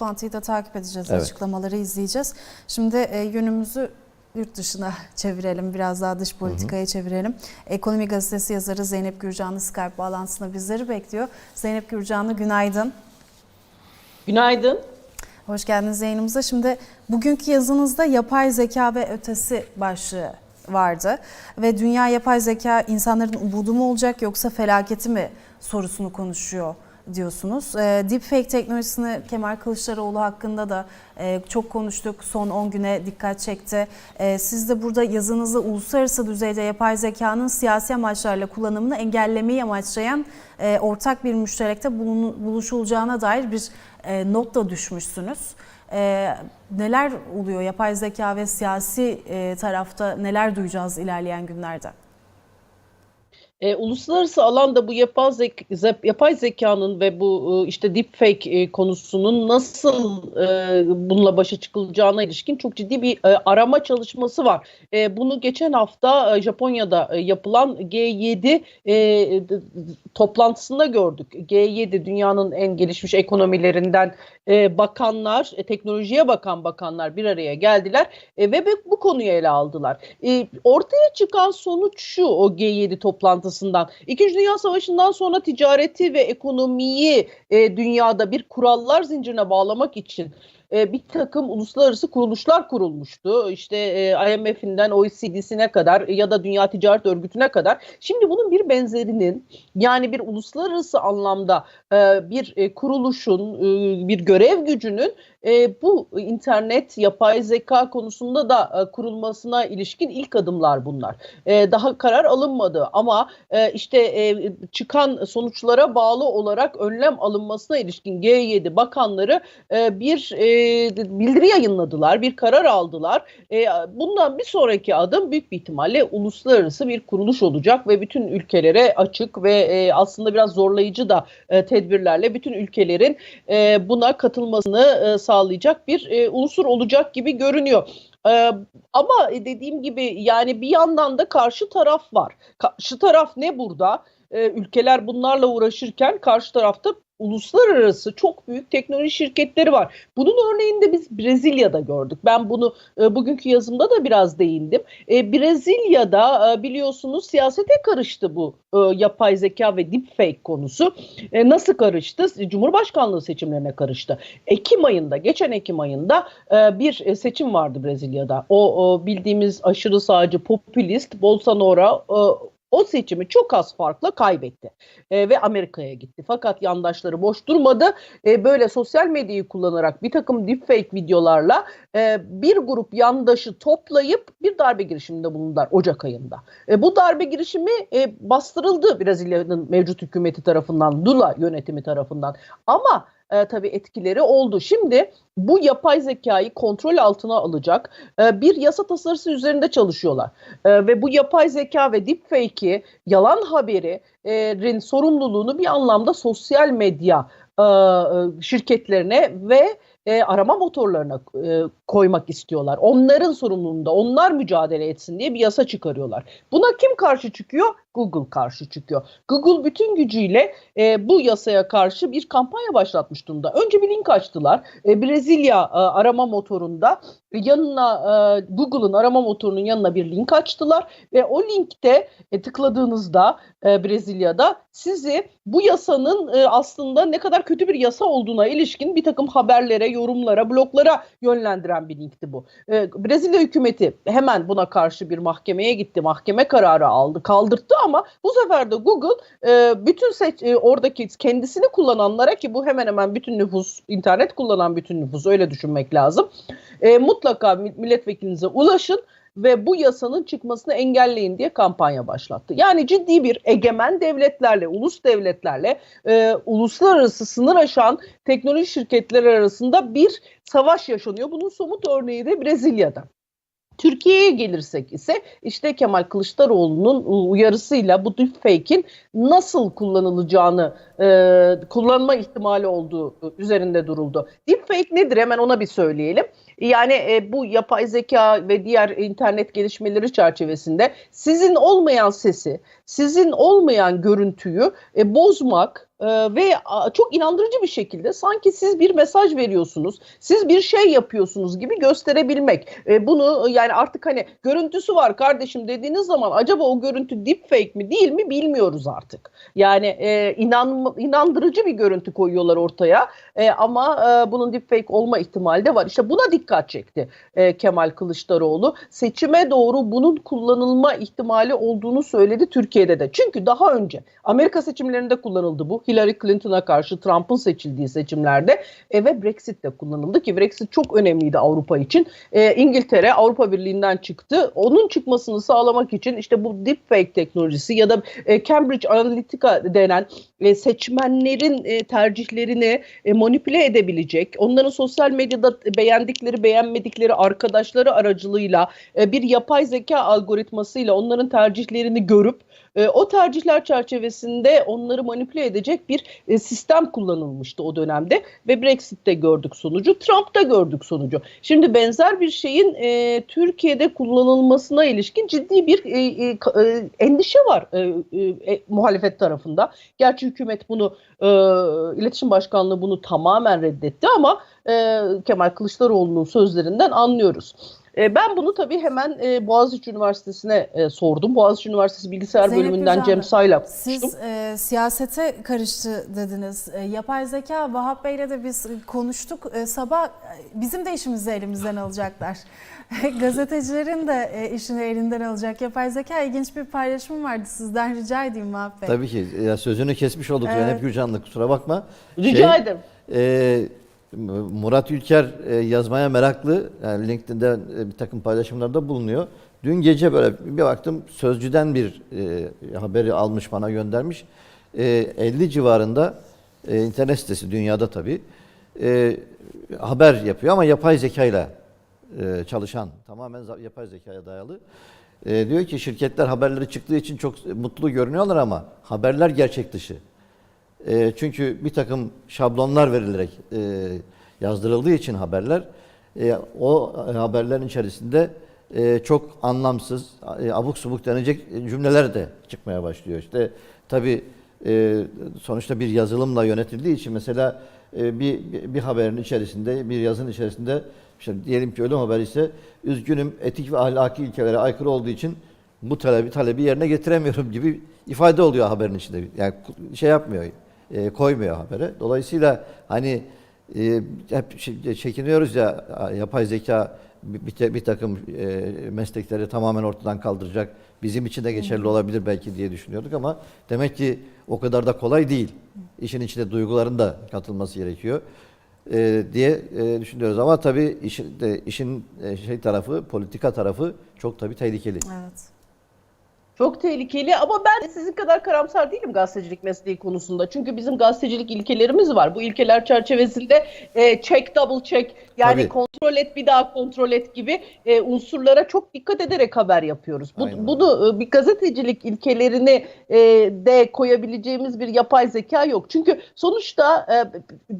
toplantıyı da takip edeceğiz, Evet. açıklamaları izleyeceğiz. Şimdi e, yönümüzü yurt dışına çevirelim, biraz daha dış politikaya çevirelim. Ekonomi Gazetesi yazarı Zeynep Gürcanlı Skype bağlantısında bizleri bekliyor. Zeynep Gürcanlı günaydın. Günaydın. Hoş geldiniz yayınımıza. Şimdi bugünkü yazınızda yapay zeka ve ötesi başlığı vardı. Ve dünya yapay zeka insanların umudu mu olacak yoksa felaketi mi sorusunu konuşuyor diyorsunuz. E, deepfake teknolojisini Kemal Kılıçdaroğlu hakkında da e, çok konuştuk. Son 10 güne dikkat çekti. E, siz de burada yazınızda uluslararası düzeyde yapay zekanın siyasi amaçlarla kullanımını engellemeyi amaçlayan e, ortak bir müşterekte bulun- buluşulacağına dair bir e, not da düşmüşsünüz. E, neler oluyor yapay zeka ve siyasi e, tarafta neler duyacağız ilerleyen günlerde? E, uluslararası alanda bu yapay, zek zep- yapay zekanın ve bu e, işte deepfake e, konusunun nasıl e, bununla başa çıkılacağına ilişkin çok ciddi bir e, arama çalışması var. E, bunu geçen hafta e, Japonya'da e, yapılan G7 e, toplantısında gördük. G7 dünyanın en gelişmiş ekonomilerinden e, bakanlar, e, teknolojiye bakan bakanlar bir araya geldiler e, ve bu, konuyu ele aldılar. E, ortaya çıkan sonuç şu o G7 toplantısından. İkinci Dünya Savaşı'ndan sonra ticareti ve ekonomiyi e, dünyada bir kurallar zincirine bağlamak için e, bir takım uluslararası kuruluşlar kurulmuştu. İşte e, IMF'inden OECD'sine kadar ya da Dünya Ticaret Örgütü'ne kadar. Şimdi bunun bir benzerinin yani bir uluslararası anlamda e, bir e, kuruluşun, bir görev gücünün bu internet, yapay zeka konusunda da kurulmasına ilişkin ilk adımlar bunlar. Daha karar alınmadı ama işte çıkan sonuçlara bağlı olarak önlem alınmasına ilişkin G7 bakanları bir e, bildiri yayınladılar, bir karar aldılar. E, bundan bir sonraki adım büyük bir ihtimalle uluslararası bir kuruluş olacak ve bütün ülkelere açık ve e, aslında biraz zorlayıcı da e, tedbirlerle bütün ülkelerin e, buna katılmasını e, sağlayacak bir e, unsur olacak gibi görünüyor. Ee, ama dediğim gibi yani bir yandan da karşı taraf var. Karşı taraf ne burada? Ee, ülkeler bunlarla uğraşırken karşı tarafta uluslararası çok büyük teknoloji şirketleri var. Bunun örneğini de biz Brezilya'da gördük. Ben bunu e, bugünkü yazımda da biraz değindim. E, Brezilya'da e, biliyorsunuz siyasete karıştı bu e, yapay zeka ve deepfake konusu. E, nasıl karıştı? Cumhurbaşkanlığı seçimlerine karıştı. Ekim ayında, geçen Ekim ayında e, bir e, seçim vardı Brezilya'da. O, o bildiğimiz aşırı sağcı popülist Bolsonaro e, o seçimi çok az farkla kaybetti E, ve Amerika'ya gitti. Fakat yandaşları boş durmadı. E, böyle sosyal medyayı kullanarak bir takım deepfake videolarla e, bir grup yandaşı toplayıp bir darbe girişiminde bulundular Ocak ayında. E, bu darbe girişimi e, bastırıldı Brezilya'nın mevcut hükümeti tarafından, Lula yönetimi tarafından. Ama e, tabii etkileri oldu. Şimdi bu yapay zekayı kontrol altına alacak e, bir yasa tasarısı üzerinde çalışıyorlar. E, ve bu yapay zeka ve deepfake'i, yalan haberin sorumluluğunu bir anlamda sosyal medya e, e, şirketlerine ve e, arama motorlarına e, koymak istiyorlar. Onların sorumluluğunda, onlar mücadele etsin diye bir yasa çıkarıyorlar. Buna kim karşı çıkıyor? Google karşı çıkıyor. Google bütün gücüyle e, bu yasaya karşı bir kampanya başlatmış durumda. Önce bir link açtılar. E, Brezilya e, arama motorunda yanına e, Google'ın arama motorunun yanına bir link açtılar ve o linkte e, tıkladığınızda e, Brezilya'da sizi bu yasanın e, aslında ne kadar kötü bir yasa olduğuna ilişkin bir takım haberlere, yorumlara, bloglara yönlendiren bir linkti bu. E, Brezilya hükümeti hemen buna karşı bir mahkemeye gitti. Mahkeme kararı aldı, kaldırttı ama bu sefer de Google e, bütün seç, e, oradaki kendisini kullananlara ki bu hemen hemen bütün nüfus, internet kullanan bütün nüfus öyle düşünmek lazım. E, mutlaka milletvekilinize ulaşın ve bu yasanın çıkmasını engelleyin diye kampanya başlattı. Yani ciddi bir egemen devletlerle, ulus devletlerle e, uluslararası sınır aşan teknoloji şirketleri arasında bir savaş yaşanıyor. Bunun somut örneği de Brezilya'da. Türkiye'ye gelirsek ise işte Kemal Kılıçdaroğlu'nun uyarısıyla bu deepfake'in nasıl kullanılacağını e, kullanma ihtimali olduğu üzerinde duruldu. Deepfake nedir hemen ona bir söyleyelim. Yani e, bu yapay zeka ve diğer internet gelişmeleri çerçevesinde sizin olmayan sesi, sizin olmayan görüntüyü e, bozmak, Ee, ve çok inandırıcı bir şekilde sanki siz bir mesaj veriyorsunuz, siz bir şey yapıyorsunuz gibi gösterebilmek. Ee, bunu yani artık hani görüntüsü var kardeşim dediğiniz zaman acaba o görüntü deepfake mi değil mi bilmiyoruz artık. Yani e, inan, inandırıcı bir görüntü koyuyorlar ortaya E, ama e, bunun deepfake olma ihtimali de var. İşte buna dikkat çekti e, Kemal Kılıçdaroğlu. Seçime doğru bunun kullanılma ihtimali olduğunu söyledi Türkiye'de de. Çünkü daha önce Amerika seçimlerinde kullanıldı bu. Hillary Clinton'a karşı Trump'ın seçildiği seçimlerde e, ve Brexit'te kullanıldı ki Brexit çok önemliydi Avrupa için. E, İngiltere Avrupa Birliği'nden çıktı. Onun çıkmasını sağlamak için işte bu deepfake teknolojisi ya da e, Cambridge Analytica denen e, seçmenlerin e, tercihlerini e, manipüle edebilecek, onların sosyal medyada beğendikleri, beğenmedikleri arkadaşları aracılığıyla e, bir yapay zeka algoritmasıyla onların tercihlerini görüp e, o tercihler çerçevesinde onları manipüle edecek bir e, sistem kullanılmıştı o dönemde ve Brexit'te gördük sonucu, Trump'ta gördük sonucu. Şimdi benzer bir şeyin e, Türkiye'de kullanılmasına ilişkin ciddi bir e, e, e, endişe var e, e, e, muhalefet tarafında. Gerçi hükümet bunu, e, iletişim başkanlığı bunu tamamen reddetti ama e, Kemal Kılıçdaroğlu'nun sözlerinden anlıyoruz. E, ben bunu tabii hemen e, Boğaziçi Üniversitesi'ne e, sordum. Boğaziçi Üniversitesi Bilgisayar Zeynep Bölümünden Gülcan Cem Say'la konuştum. Siz e, siyasete karıştı dediniz. E, yapay zeka Vahap Bey'le de biz konuştuk. E, sabah e, bizim de işimizi elimizden alacaklar. Gazetecilerin de e, işini elinden alacak yapay zeka. ilginç bir paylaşım vardı sizden rica edeyim Vahap Bey. Tabii ki. Ya sözünü kesmiş olduk Evet. Zeynep Gürcanlı kusura bakma. Rica Şey, ederim. e, Murat Ülker e, yazmaya meraklı. Yani LinkedIn'de e, bir takım paylaşımlarda bulunuyor. Dün gece böyle bir baktım Sözcü'den bir e, haberi almış bana göndermiş. E, 50 civarında e, internet sitesi dünyada tabii e, haber yapıyor ama yapay zekayla e, çalışan tamamen yapay zekaya dayalı. E, diyor ki şirketler haberleri çıktığı için çok mutlu görünüyorlar ama haberler gerçek dışı. E, çünkü bir takım şablonlar verilerek e, yazdırıldığı için haberler e, o haberlerin içerisinde e, çok anlamsız, e, abuk subuk denecek cümleler de çıkmaya başlıyor. İşte tabii e, sonuçta bir yazılımla yönetildiği için mesela e, bir, bir haberin içerisinde, bir yazının içerisinde işte diyelim ki ölüm haberi ise üzgünüm etik ve ahlaki ilkelere aykırı olduğu için bu talebi talebi yerine getiremiyorum gibi ifade oluyor haberin içinde. Yani şey yapmıyor, e, koymuyor habere. Dolayısıyla hani e, hep çekiniyoruz ya yapay zeka bir, bir takım e, meslekleri tamamen ortadan kaldıracak. Bizim için de geçerli olabilir belki diye düşünüyorduk ama demek ki o kadar da kolay değil. İşin içine duyguların da katılması gerekiyor e, diye e, düşünüyoruz. Ama tabii işin, de, işin e, şey tarafı, politika tarafı çok tabii tehlikeli. Evet. Çok tehlikeli ama ben sizin kadar karamsar değilim gazetecilik mesleği konusunda. Çünkü bizim gazetecilik ilkelerimiz var. Bu ilkeler çerçevesinde e, check double check yani Tabii. kontrol et bir daha kontrol et gibi e, unsurlara çok dikkat ederek haber yapıyoruz. Bu, Aynen. bunu e, bir gazetecilik ilkelerini e, de koyabileceğimiz bir yapay zeka yok. Çünkü sonuçta e,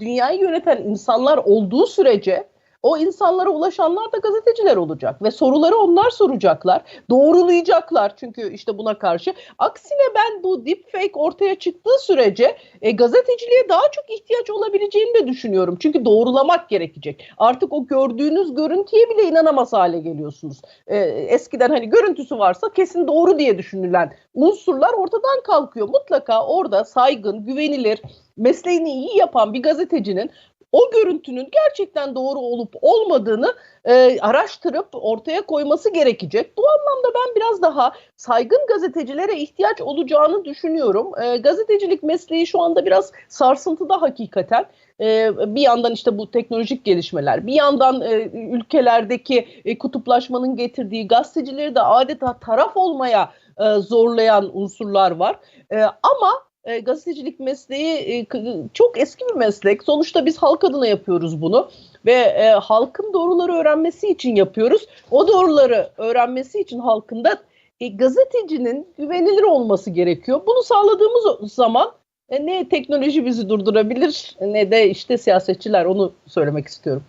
dünyayı yöneten insanlar olduğu sürece o insanlara ulaşanlar da gazeteciler olacak ve soruları onlar soracaklar, doğrulayacaklar çünkü işte buna karşı. Aksine ben bu deepfake ortaya çıktığı sürece e, gazeteciliğe daha çok ihtiyaç olabileceğini de düşünüyorum. Çünkü doğrulamak gerekecek. Artık o gördüğünüz görüntüye bile inanamaz hale geliyorsunuz. E, eskiden hani görüntüsü varsa kesin doğru diye düşünülen unsurlar ortadan kalkıyor. Mutlaka orada saygın, güvenilir, mesleğini iyi yapan bir gazetecinin o görüntünün gerçekten doğru olup olmadığını e, araştırıp ortaya koyması gerekecek. Bu anlamda ben biraz daha saygın gazetecilere ihtiyaç olacağını düşünüyorum. E, gazetecilik mesleği şu anda biraz sarsıntıda hakikaten. E, bir yandan işte bu teknolojik gelişmeler, bir yandan e, ülkelerdeki e, kutuplaşmanın getirdiği gazetecileri de adeta taraf olmaya e, zorlayan unsurlar var. E, ama e, gazetecilik mesleği e, çok eski bir meslek. Sonuçta biz halk adına yapıyoruz bunu ve e, halkın doğruları öğrenmesi için yapıyoruz. O doğruları öğrenmesi için halkın da e, gazetecinin güvenilir olması gerekiyor. Bunu sağladığımız zaman e, ne teknoloji bizi durdurabilir ne de işte siyasetçiler onu söylemek istiyorum.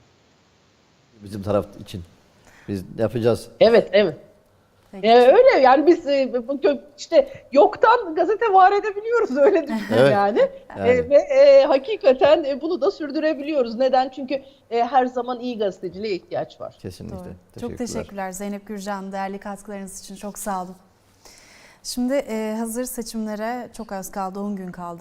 Bizim taraf için. Biz yapacağız. Evet, evet. Peki. Ee, öyle yani biz e, işte yoktan gazete var edebiliyoruz öyle düşünün Evet. yani. Yani. Ee, ve e, hakikaten e, bunu da sürdürebiliyoruz. Neden? Çünkü e, her zaman iyi gazeteciliğe ihtiyaç var. Kesinlikle. Doğru. Çok teşekkürler Zeynep Gürcan. Değerli katkılarınız için çok sağ olun. Şimdi e, hazır seçimlere çok az kaldı, 10 gün kaldı.